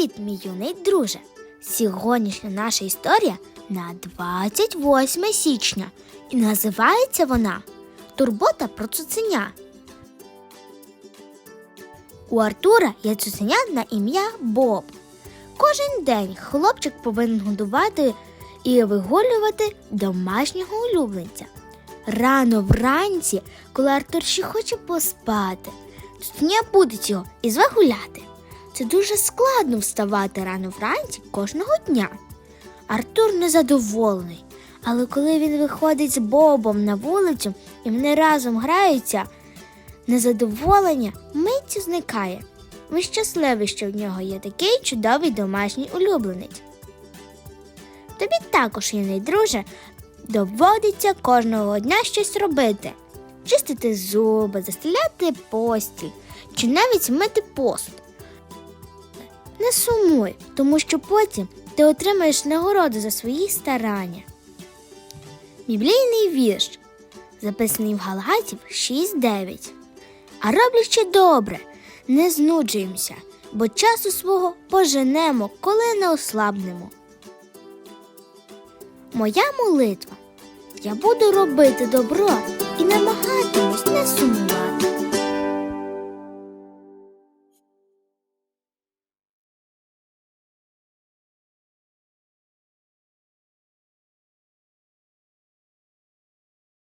Привіт, мій юний друже! Сьогоднішня наша історія на 28 січня і називається вона Турбота про цуценя. У Артура є цуценя на ім'я Боб. Кожен день хлопчик повинен годувати і вигулювати домашнього улюбленця. Рано вранці, коли Артур ще хоче поспати, цуценя будить його і зве гуляти. Це дуже складно вставати рано вранці кожного дня. Артур незадоволений, але коли він виходить з Бобом на вулицю і вони разом граються, незадоволення миттю зникає. Він щасливий, що в нього є такий чудовий домашній улюбленець. Тобі також, юний друже, доводиться кожного дня щось робити: чистити зуби, застеляти постіль чи навіть мити посуд. Не сумуй, тому що потім ти отримаєш нагороду за свої старання. Біблійний вірш, записаний в Галатів 6.9. А роблячи добре, не знуджуємося, бо часу свого поженемо, коли не ослабнемо. Моя молитва. Я буду робити добро і намагатимусь не сумувати.